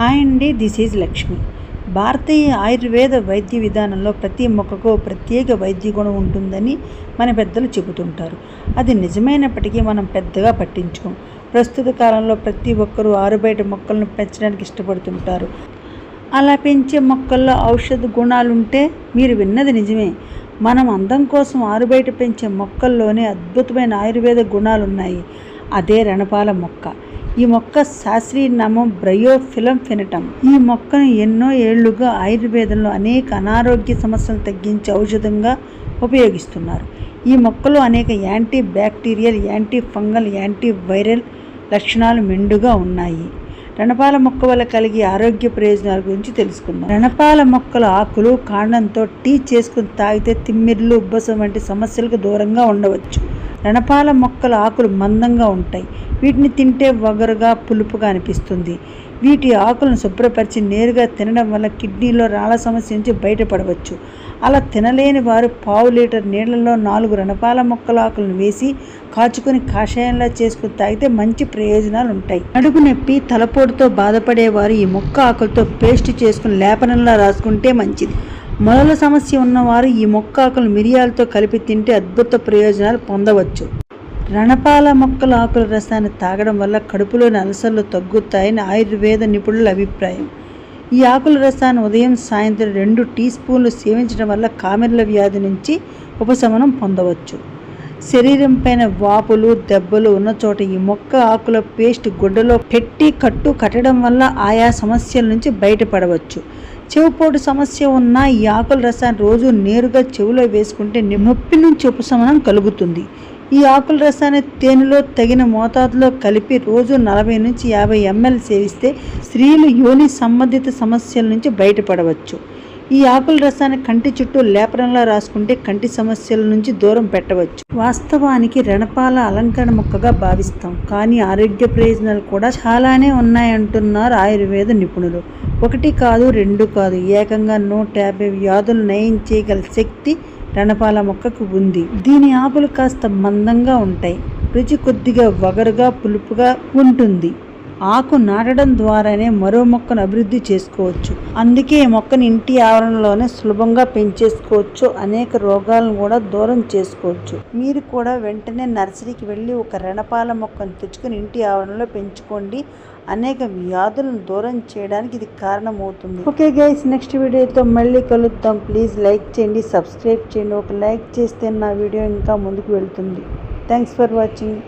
Hi అండి this is Lakshmi. భారతీయ ఆయుర్వేద వైద్య విధానంలో ప్రతి మొక్కకు ప్రత్యేక వైద్య గుణం ఉంటుందని మన పెద్దలు చెబుతుంటారు. అది నిజమైనప్పటికీ మనం పెద్దగా పట్టించుకోం. ప్రస్తుత కాలంలో ప్రతి ఒక్కరూ ఆరుబయట మొక్కలను పెంచడానికి ఇష్టపడుతుంటారు. అలా పెంచే మొక్కల్లో ఔషధ గుణాలుంటే మీరు విన్నది నిజమే. మనం అందం కోసం ఆరుబయట పెంచే మొక్కల్లోనే అద్భుతమైన ఆయుర్వేద గుణాలున్నాయి. అదే రణపాల మొక్క. ఈ మొక్క శాస్త్రీయ నామం బ్రయోఫిలం ఫినటం ఈ మొక్కను ఎన్నో ఏళ్ళుగా ఆయుర్వేదంలో అనేక అనారోగ్య సమస్యలు తగ్గించే ఔషధంగా ఉపయోగిస్తున్నారు. ఈ మొక్కలో అనేక anti bacterial anti fungal anti viral లక్షణాలు మెండుగా ఉన్నాయి. రణపాల మొక్క వల్ల కలిగే ఆరోగ్య ప్రయోజనాల గురించి తెలుసుకుందాం. రణపాల మొక్కల ఆకులు కాండంతో టీ చేసుకుని తాగితే తిమ్మిర్లు ఉబ్బసం వంటి సమస్యలకు దూరంగా ఉండవచ్చు. రణపాల మొక్కల ఆకులు మందంగా ఉంటాయి. వీటిని తింటే వగరుగా పులుపుగా అనిపిస్తుంది. వీటి ఆకులను శుభ్రపరిచి నేరుగా తినడం వల్ల కిడ్నీలో రాళ్ళ సమస్య నుంచి బయటపడవచ్చు. అలా తినలేని వారు పావు లీటర్ నీళ్ళలో నాలుగు రణపాల మొక్కల ఆకులను వేసి కాచుకొని కాషాయంలా చేసుకుని తాగితే మంచి ప్రయోజనాలు ఉంటాయి. నడుపు నొప్పి తలపోటుతో బాధపడేవారు ఈ మొక్క ఆకులతో పేస్ట్ చేసుకుని లేపనంలా రాసుకుంటే మంచిది. మొలల సమస్య ఉన్నవారు ఈ మొక్క ఆకులు మిరియాలతో కలిపి తింటే అద్భుత ప్రయోజనాలు పొందవచ్చు. రణపాల మొక్కల ఆకుల రసాన్ని తాగడం వల్ల కడుపులోని అలసర్లు తగ్గుతాయని ఆయుర్వేద నిపుణుల అభిప్రాయం. ఈ ఆకుల రసాన్ని ఉదయం సాయంత్రం రెండు టీ స్పూన్లు సేవించడం వల్ల కామెర్ల వ్యాధి నుంచి ఉపశమనం పొందవచ్చు. శరీరం పైన వాపులు దెబ్బలు ఉన్న చోట ఈ మొక్క ఆకుల పేస్ట్ గుడ్డలో పెట్టి కట్టు కట్టడం వల్ల ఆయా సమస్యల నుంచి బయటపడవచ్చు. చెవుపోటు సమస్య ఉన్న ఈ ఆకుల రసాన్ని రోజు నేరుగా చెవిలో వేసుకుంటే నొప్పి నుంచి ఉపశమనం కలుగుతుంది. ఈ ఆకుల రసాన్ని తేనెలో తగిన మోతాదులో కలిపి రోజు నలభై నుంచి యాభై ఎంఎల్ సేవిస్తే స్త్రీలు యోని సంబంధిత సమస్యల నుంచి బయటపడవచ్చు. ఈ ఆకుల రసాన్ని కంటి చుట్టూ లేపనంలా రాసుకుంటే కంటి సమస్యల నుంచి దూరం పెట్టవచ్చు. వాస్తవానికి రణపాల అలంకరణ మొక్కగా భావిస్తాం. కానీ ఆరోగ్య ప్రయోజనాలు కూడా చాలానే ఉన్నాయంటున్నారు ఆయుర్వేద నిపుణులు. ఒకటి కాదు రెండు కాదు. ఏకంగా నూట యాభై వ్యాధులు నయం చేయగల శక్తి రణపాల మొక్కకు ఉంది. దీని ఆకులు కాస్త మందంగా ఉంటాయి. రుచి కొద్దిగా వగరుగా పులుపుగా ఉంటుంది. ఆకు నాటడం ద్వారానే మరో మొక్కను అభివృద్ధి చేసుకోవచ్చు. అందుకే ఈ మొక్కను ఇంటి ఆవరణలోనే సులభంగా పెంచేసుకోవచ్చు. అనేక రోగాలను కూడా దూరం చేసుకోవచ్చు. మీరు కూడా వెంటనే నర్సరీకి వెళ్ళి ఒక రణపాల మొక్కను తెచ్చుకొని ఇంటి ఆవరణలో పెంచుకోండి. అనేక వ్యాధులను దూరం చేయడానికి ఇది కారణమవుతుంది. ఓకే గైస్ నెక్స్ట్ వీడియోతో మళ్ళీ కలుద్దాం. ప్లీజ్ లైక్ చేయండి సబ్స్క్రైబ్ చేయండి. ఒక లైక్ చేస్తే నా వీడియో ఇంకా ముందుకు వెళ్తుంది. Thanks for watching.